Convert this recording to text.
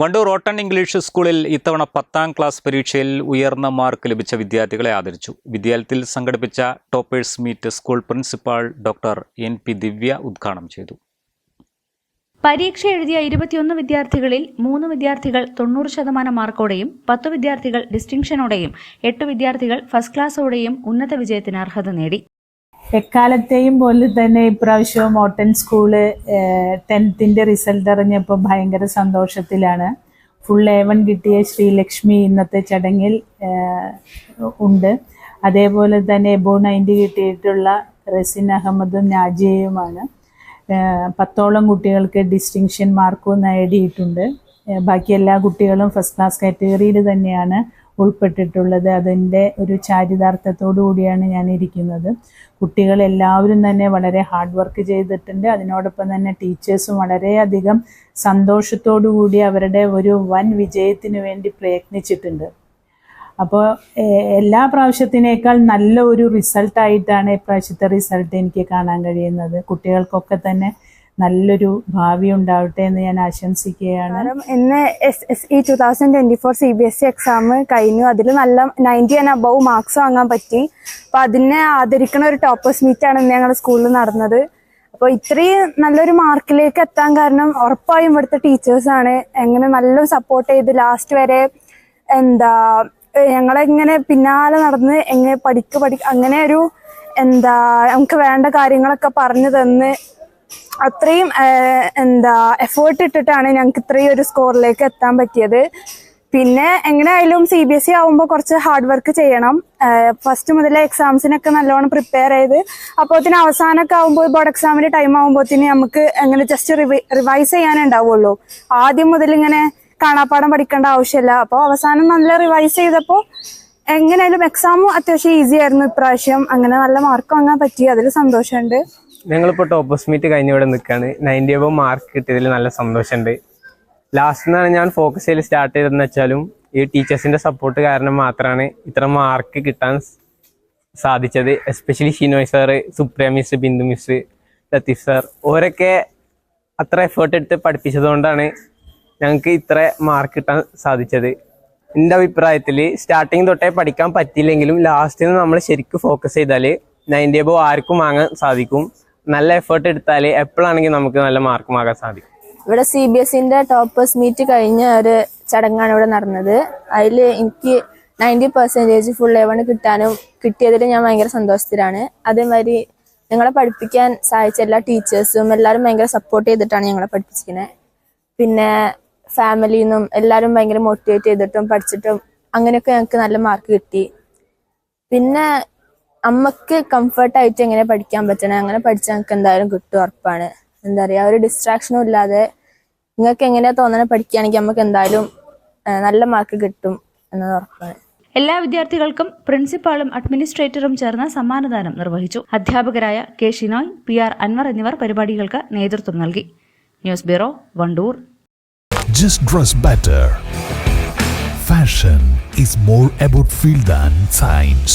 വണ്ടൂർ ഓട്ടൺ ഇംഗ്ലീഷ് സ്കൂളിൽ ഇത്തവണ പത്താം ക്ലാസ് പരീക്ഷയിൽ ഉയർന്ന മാർക്ക് ലഭിച്ച വിദ്യാർത്ഥികളെ ആദരിച്ചു. വിദ്യാലയത്തിൽ സംഘടിപ്പിച്ച toppers meet school principal doctor N P Divya ഉദ്ഘാടനം ചെയ്തു. പരീക്ഷ എഴുതിയ ഇരുപത്തിയൊന്ന് വിദ്യാർത്ഥികളിൽ മൂന്ന് വിദ്യാർത്ഥികൾ തൊണ്ണൂറ് ശതമാനം മാർക്കോടെയും പത്ത് വിദ്യാർത്ഥികൾ ഡിസ്റ്റിങ്ഷനോടെയും എട്ട് വിദ്യാർത്ഥികൾ ഫസ്റ്റ് ക്ലാസ്സോടെയും ഉന്നത വിജയത്തിന് അർഹത നേടി. എക്കാലത്തെയും പോലെ തന്നെ ഇപ്രാവശ്യവും ഓട്ടൻ സ്കൂൾ ടെൻത്തിന്റെ റിസൾട്ട് അറിഞ്ഞപ്പോൾ ഭയങ്കര സന്തോഷത്തിലാണ്. ഫുൾ വൺ കിട്ടിയ ശ്രീലക്ഷ്മി ഇന്നത്തെ ചടങ്ങിൽ ഉണ്ട്. അതേപോലെ തന്നെ എബോ നയന്റി കിട്ടിയിട്ടുള്ള റസിൻ അഹമ്മദും നാജിയയുമാണ്. പത്തോളം കുട്ടികൾക്ക് ഡിസ്റ്റിങ്ഷൻ മാർക്കും നേടിയിട്ടുണ്ട് ബാക്കി എല്ലാ കുട്ടികളും ഫസ്റ്റ് ക്ലാസ് കാറ്റഗറിയിൽ തന്നെയാണ്. ഉൾപ്പെട്ടിട്ടുള്ളത് അതിന്റെ ഒരു ചാരിതാർത്ഥത്തോടു കൂടിയാണ് ഞാൻ ഇരിക്കുന്നത്. കുട്ടികൾ എല്ലാവരും തന്നെ വളരെ ഹാർഡ് വർക്ക് ചെയ്തിട്ടുണ്ട്. അതിനോടൊപ്പം തന്നെ ടീച്ചേഴ്സും വളരെയധികം സന്തോഷത്തോടു കൂടി അവരുടെ ഒരു വൻ വിജയത്തിന് വേണ്ടി പ്രയത്നിച്ചിട്ടുണ്ട്. അപ്പോൾ എല്ലാ പ്രാവശ്യത്തിനേക്കാൾ നല്ല ഒരു റിസൾട്ടായിട്ടാണ് ഇപ്രാവശ്യത്തെ റിസൾട്ട് എനിക്ക് കാണാൻ കഴിയുന്നത്. കുട്ടികൾക്കൊക്കെ തന്നെ നല്ലൊരു ഭാവി ഉണ്ടാവട്ടെ എന്ന് ഞാൻ ആശംസിക്കുകയാണ്. ഇന്ന് S S E two thousand twenty four C B S E exam കഴിഞ്ഞു. അതിൽ നല്ല നയന്റി ആൻഡ് അബവ് മാർക്സ് വാങ്ങാൻ പറ്റി. അപ്പൊ അതിനെ ആദരിക്കുന്ന ഒരു ടോപ്പേഴ്സ് മീറ്റ് ആണ് ഇന്ന് ഞങ്ങളുടെ സ്കൂളിൽ നടന്നത്. അപ്പോൾ ഇത്രയും നല്ലൊരു മാർക്കിലേക്ക് എത്താൻ കാരണം ഉറപ്പായും ഇവിടുത്തെ ടീച്ചേഴ്സാണ് എങ്ങനെ നല്ല സപ്പോർട്ട് ചെയ്ത് ലാസ്റ്റ് വരെ എന്താ ഞങ്ങളെങ്ങനെ പിന്നാലെ നടന്ന് എങ്ങനെ പഠിക്ക് പഠി അങ്ങനെ ഒരു എന്താ നമുക്ക് വേണ്ട കാര്യങ്ങളൊക്കെ പറഞ്ഞു തന്ന് അത്രയും എന്താ എഫേർട്ട് ഇട്ടിട്ടാണ് ഞങ്ങൾക്ക് ഇത്രയും ഒരു സ്കോറിലേക്ക് എത്താൻ പറ്റിയത്. പിന്നെ എങ്ങനെയായാലും സി ബി എസ് ഇ ആവുമ്പോൾ കുറച്ച് ഹാർഡ് വർക്ക് ചെയ്യണം. ഫസ്റ്റ് മുതൽ എക്സാംസിനൊക്കെ നല്ലോണം പ്രിപ്പയർ ചെയ്ത് അപ്പോത്തിന് അവസാനമൊക്കെ ആകുമ്പോൾ ബോർഡ് എക്സാമിന്റെ ടൈം ആകുമ്പോഴത്തേന് നമുക്ക് എങ്ങനെ ജസ്റ്റ് റിവൈസ് ചെയ്യാനേ ഉണ്ടാവുള്ളൂ ആദ്യം മുതൽ ഇങ്ങനെ കാണാപ്പാടം പഠിക്കേണ്ട ആവശ്യമില്ല അപ്പോൾ അവസാനം നല്ല റിവൈസ് ചെയ്തപ്പോൾ എങ്ങനെയായാലും എക്സാമും അത്യാവശ്യം ഈസി ആയിരുന്നു. ഇപ്രാവശ്യം അങ്ങനെ നല്ല മാർക്ക് വാങ്ങാൻ പറ്റി. അതിൽ സന്തോഷമുണ്ട്. ഞങ്ങളിപ്പോൾ ടോപ്പസ് മീറ്റ് കഴിഞ്ഞ് ഇവിടെ നിൽക്കുകയാണ് നയന്റി എബോ മാർക്ക് കിട്ടിയതിൽ നല്ല സന്തോഷമുണ്ട്. ലാസ്റ്റ് നിന്നാണ് ഞാൻ ഫോക്കസ് ചെയ്ത് സ്റ്റാർട്ട് ചെയ്തതെന്ന് വെച്ചാലും ഈ ടീച്ചേഴ്സിന്റെ സപ്പോർട്ട് കാരണം മാത്രമാണ് ഇത്ര മാർക്ക് കിട്ടാൻ സാധിച്ചത്. Especially Shinoy sir Supriya miss Bindu miss Latheef sir ഓരൊക്കെ അത്ര എഫേർട്ട് എടുത്ത് പഠിപ്പിച്ചതുകൊണ്ടാണ് ഞങ്ങൾക്ക് ഇത്ര മാർക്ക് കിട്ടാൻ സാധിച്ചത്. എന്റെ അഭിപ്രായത്തിൽ സ്റ്റാർട്ടിങ് തൊട്ടേ പഠിക്കാൻ പറ്റിയില്ലെങ്കിലും ലാസ്റ്റിൽ നിന്ന് നമ്മൾ ശരിക്കും ഫോക്കസ് ചെയ്താൽ നയന്റി എബോ ആർക്കും വാങ്ങാൻ സാധിക്കും. നല്ല എഫേർട്ട് എടുത്താൽ എപ്പോഴാണെങ്കിൽ നമുക്ക് നല്ല മാർക്ക് വാങ്ങാൻ സാധിക്കും. ഇവിടെ സി ബി എസിന്റെ ടോപ്പേഴ്സ് മീറ്റ് കഴിഞ്ഞ ഒരു ചടങ്ങാണ് ഇവിടെ നടന്നത്. അതിൽ എനിക്ക് ninety percentage full A one കിട്ടാനും കിട്ടിയതിൽ ഞാൻ ഭയങ്കര സന്തോഷത്തിലാണ്. അതേമാതിരി ഞങ്ങളെ പഠിപ്പിക്കാൻ സഹായിച്ച എല്ലാ ടീച്ചേഴ്സും എല്ലാവരും ഭയങ്കര സപ്പോർട്ട് ചെയ്തിട്ടാണ് ഞങ്ങളെ പഠിപ്പിച്ചിരിക്കുന്നത് പിന്നെ ഫാമിലിയിൽ നിന്നും എല്ലാവരും ഭയങ്കര മോട്ടിവേറ്റ് ചെയ്തിട്ടും പഠിച്ചിട്ടും അങ്ങനെയൊക്കെ ഞങ്ങൾക്ക് നല്ല മാർക്ക് കിട്ടി. പിന്നെ അമ്മയ്ക്ക് കംഫർട്ടായിട്ട് എങ്ങനെ പഠിക്കാൻ പറ്റണേ? അങ്ങനെ പഠിച്ചാൽ ഞങ്ങൾക്ക് എന്തായാലും കിട്ടും ഉറപ്പാണ്. എന്താ പറയുക ഒരു ഡിസ്ട്രാക്ഷനും ഇല്ലാതെ നിങ്ങൾക്ക് എങ്ങനെയാ തോന്നണേ പഠിക്കുകയാണെങ്കിൽ നമുക്ക് എന്തായാലും നല്ല മാർക്ക് കിട്ടും എന്നത് ഉറപ്പാണ്. എല്ലാ വിദ്യാർത്ഥികൾക്കും പ്രിൻസിപ്പാളും അഡ്മിനിസ്ട്രേറ്ററും ചേർന്ന് സമ്മാനദാനം നിർവഹിച്ചു. അധ്യാപകരായ K Shinoy P R Anwar എന്നിവർ പരിപാടികൾക്ക് നേതൃത്വം നൽകി. News bureau Vandoor. Just dress better. Fashion is more about feel than science.